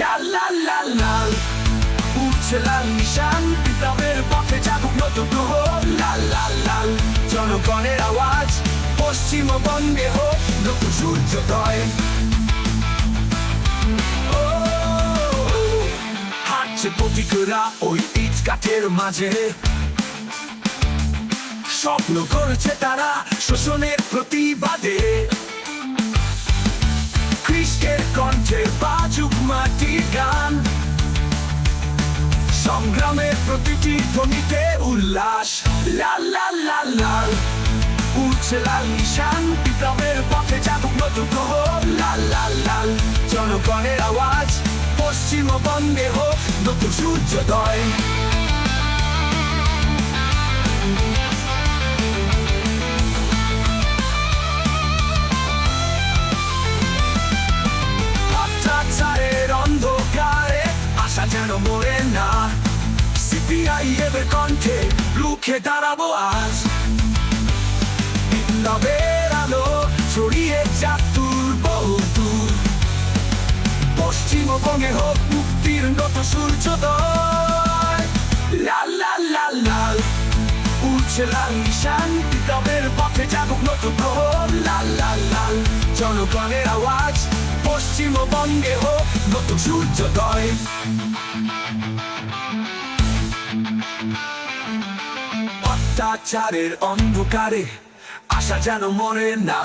লাল লাল লাল লাল উঠছে লাল বিপ্লবের লাল লাল লাল জনগণের আওয়াজ পশ্চিমবঙ্গে হোক সূর্যোদয় হাঁটছে প্রতীকরা ওই ইট কাঠের মাঝে। স্বপ্ন করেছে তারা শোষণের প্রতিবাদে। খ্রিস্টের কণ্ঠে বাজুক মাটির গান। সংগ্রামের প্রতিটি ধ্বনিতে উল্লাস। লাল লাল লাল লাল উঠছে লাল নিশান, বিপ্লবের পথে যাবুক নতুন লাল লাল লাল জনগণের আওয়াজ। পশ্চিমবঙ্গে হোক নতুন সূর্যোদয়। অন্ধকারে আশা কণ্ঠে রুখে দাঁড়াবো আজ। বিপ্লবের অত্যাচারের অন্ধকারে আশা যেন মরে না।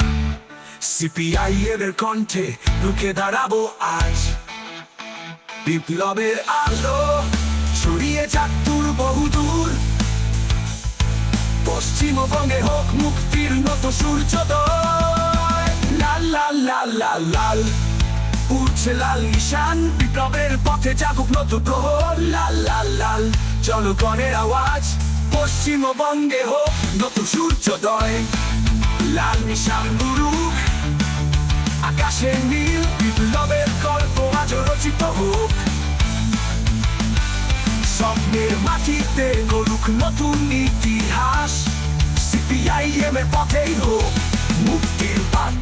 সিপিআইএম এর কণ্ঠে রুখে দাঁড়াবো আজ। বিপ্লবের আলো ছড়িয়ে যাক দূর বহুদূর পশ্চিমবঙ্গে হোক মুক্তির নতুন সূর্যোদয়। লাল লাল লাল লাল লাল। উঠছে লাল নিশান, বিপ্লবের পথে জাগুক নতুন গ্রহ লাল লাল লাল, জনগণের আওয়াজ। পশ্চিমবঙ্গে হোক নতুন সূর্যোদয়। লাল নিশান গুরুক আকাশে নীল, বিপ্লবের গল্প আজ রচিত হোক। স্বপ্নের মাটিতে গড়ুক নতুন ইতিহাস সিপিআইএম এর পথেই হোক মুক্তির বার্তা